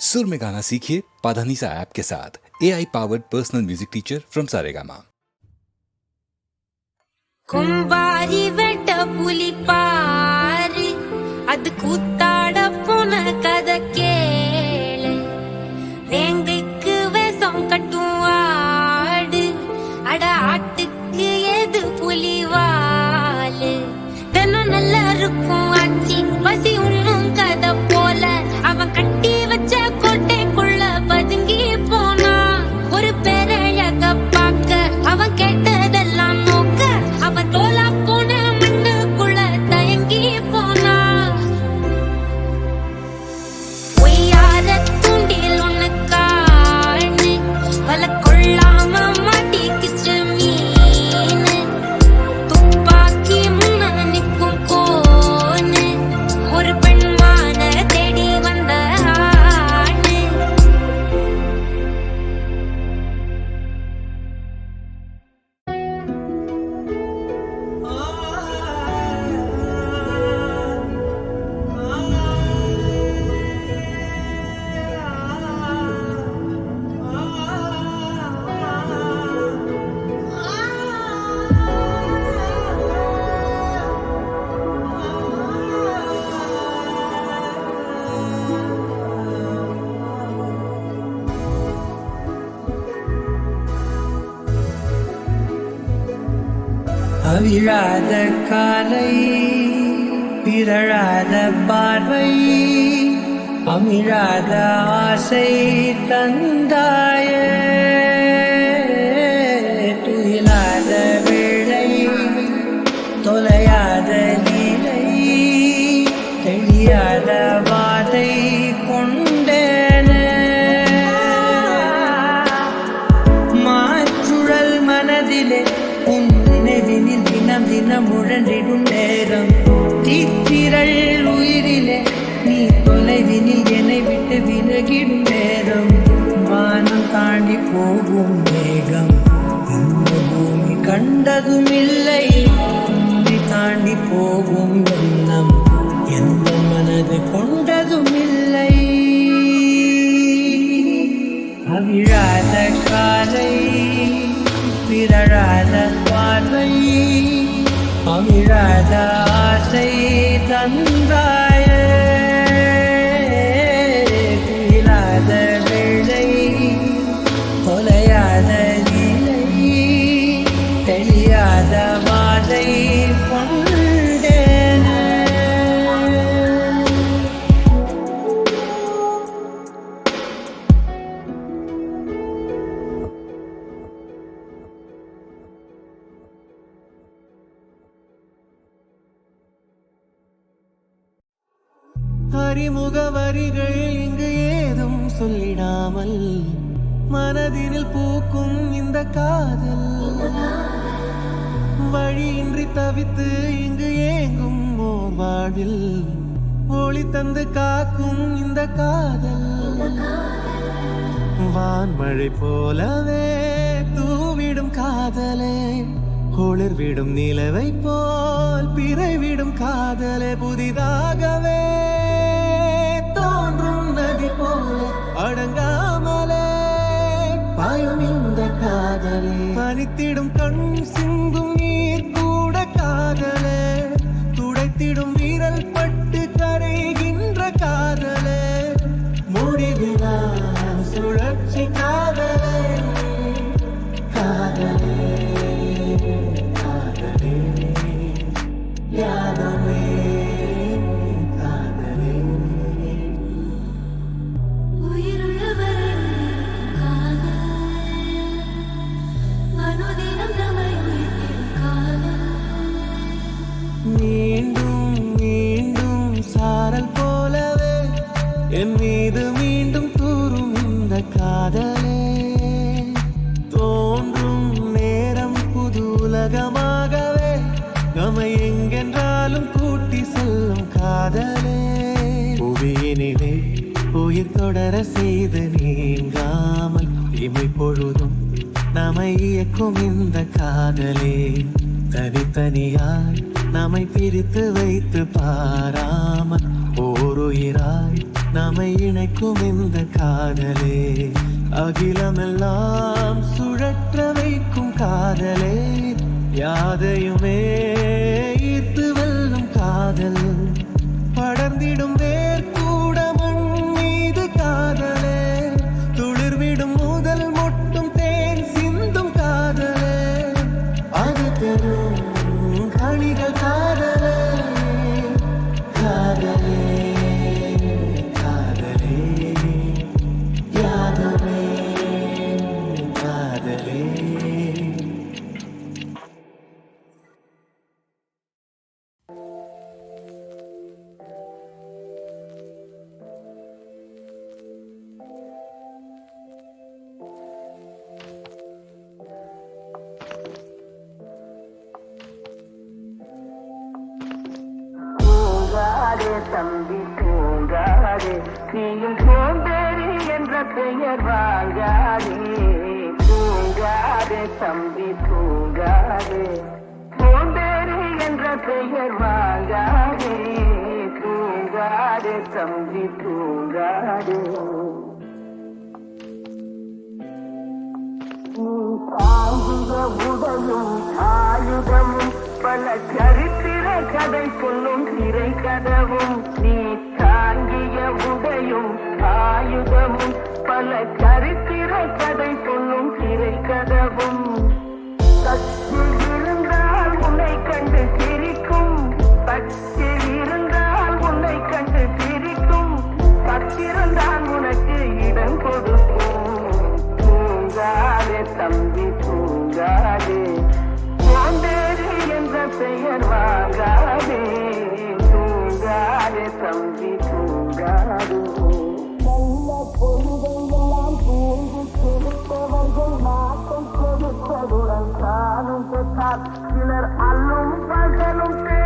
सुर में गाना सीखिए पाधानीसा ऐप के साथ। A I powered personal music teacher from Saregama कुंबारी बेटा पुली पार விழாத காலை பிறழாத பார்வை அமிழாத ஆசை தந்தாய. தினம் நேரம். தீத்திரள் உயிரிலே நீ தொலைவினில் என்னை விட்டு விலகிடும் நேரம். வானம் தாண்டி போகும் வேகம் இந்த பூமி கண்டதும் இல்லை பூமி தாண்டி போகும் எண்ணம். எந்த மனது கொண்டதும் இல்லை அவிழாத காலை பிறழாத பார்வை. அமிழாத ஆசை தந்தாய தீராத வேளை தொலையாத நிலை தெளியாத வாதை பொன் சொல்லிடாமல் மனதினில் பூக்கும் இந்த காதல். வழியின்றி தவித்து இங்கு ஏங்கும் ஓர் வாழ்வில் ஒளி தந்து காக்கும் இந்த காதல். வான்மழை போலவே தூவிடும் காதலே குளிர்விடும் நிலவை போல் பிறைவிடும் காதலே புதிதாகவே. அடங்காமலே. பாயும் இந்த காதலே. பனித்திடும் கண் சிந்தும் நீர் கூட காதலே. துடைத்திடும் வீரல் பட்டு கரைகின்ற காதலே. முடிவிலா சுழற்சி காதலே காதலே. காதலே. இருக்கும் இந்த காதலே தனித்தனியாய் நம்மை பிரித்து வைத்து பாராமல் ஓருயிராய் நம்மை இணைக்கும் இந்த காதலே. அகிலமெல்லாம் சுழற்ற வைக்கும் காதலே யாதையுமே ஈர்த்து வெல்லும் காதல். படர்ந்திடும் வேர்கூட மண் மீது காதல். தம்பி தூங்காதே. நீயும் சோம்பேறி என்ற பெயர் வாங்காதே தூங்காதே தம்பி தூங்காதே. சோம்பேறி என்ற பெயர் வாங்காதே தூங்காதே தம்பி தூங்காதே. நீ தாங்குக உடலும் ஆயுதமும் பல சரித்திர கதை சொல்லும் திரை கதவும். பல சரித்திர கதை சொல்லும் திரை கதவும். இருந்தால் உன்னை கண்டு கொடுத்தவர்கள் நாட்டம் கொடுத்ததுடன் தானும் பெற்றார் சிலர் அல்லும் பகலும் தெருக்கல்லாகிருந்து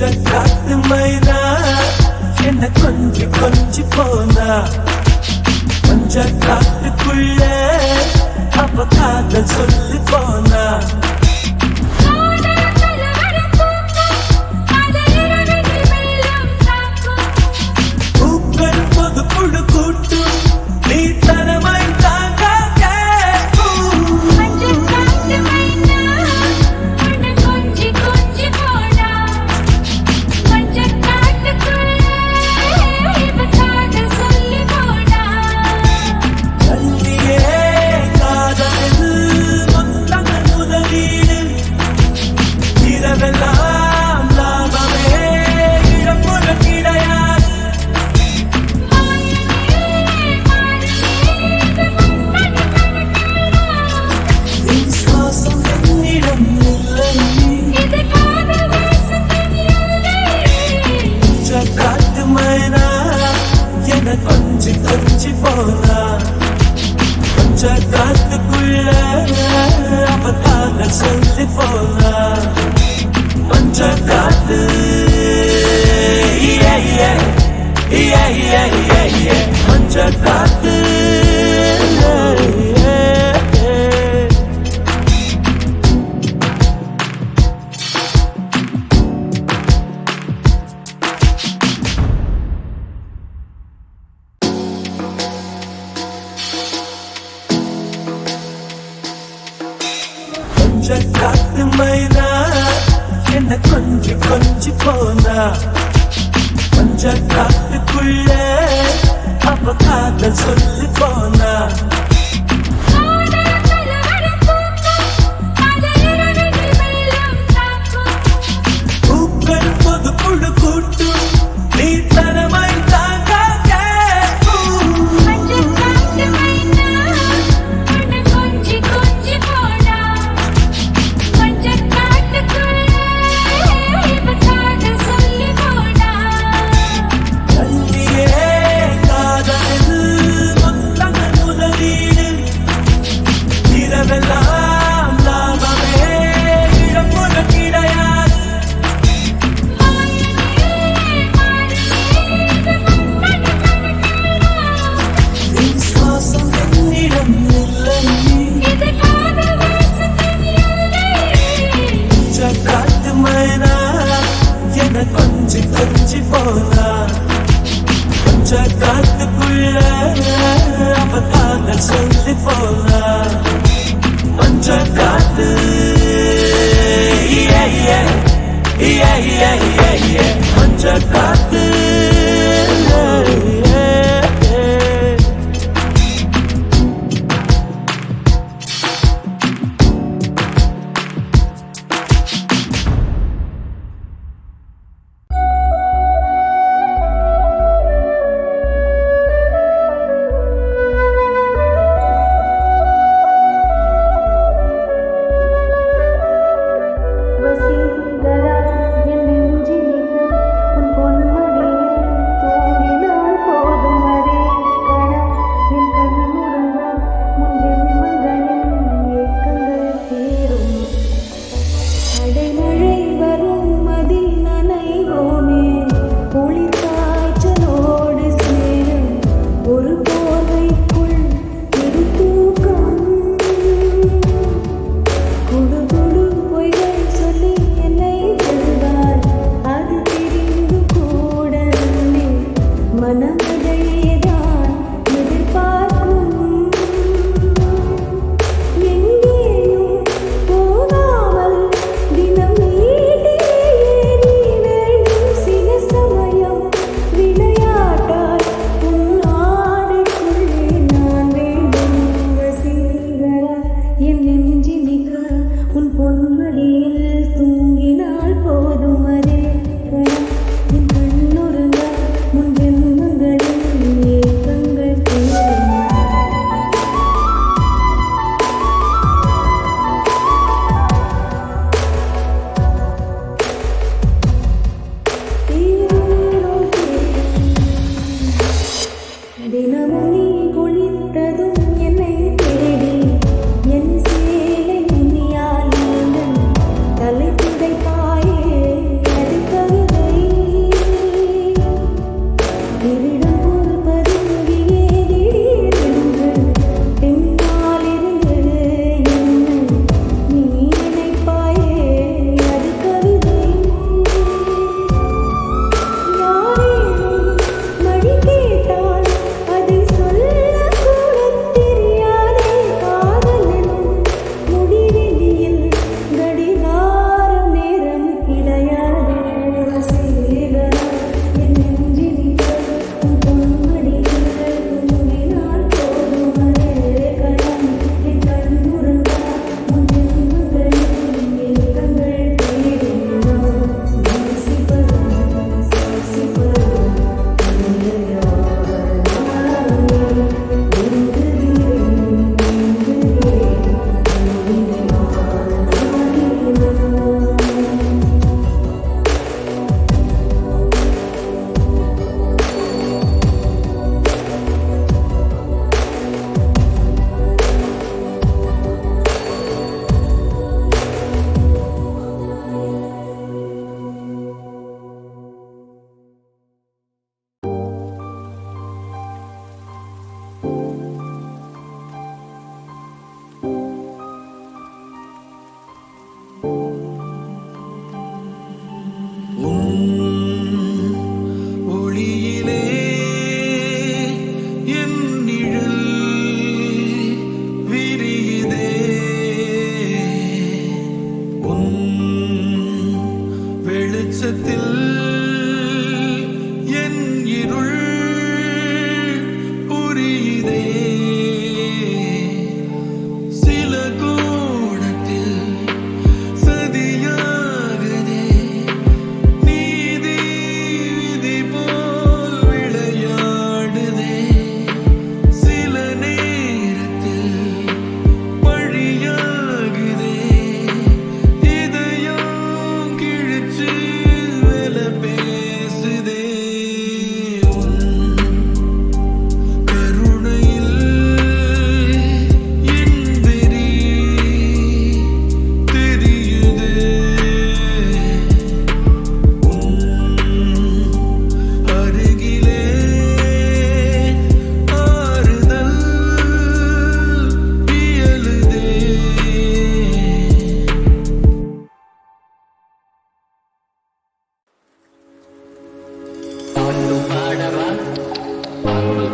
கொஞ்ச காத்து மைனா என்ன கொஞ்சி கொஞ்சி போனா. கொஞ்ச காட்டுக்குள்ள அப்ப காதல் சொல்லி போனா. கொஞ்ச காத்துக்குள்ள அவ காதல் சொல்லி போனா கொஞ்ச காத்து கொஞ்ச காத்து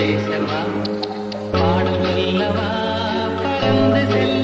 பேசவா பாடமல்லவா பறந்து செல்ல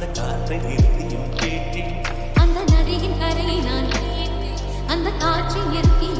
அந்த காற்றை நிறுத்தியும் கேட்டேன். அந்த நதியின் கரையை நான் கேட்டு அந்த காற்றை நிறுத்தியும்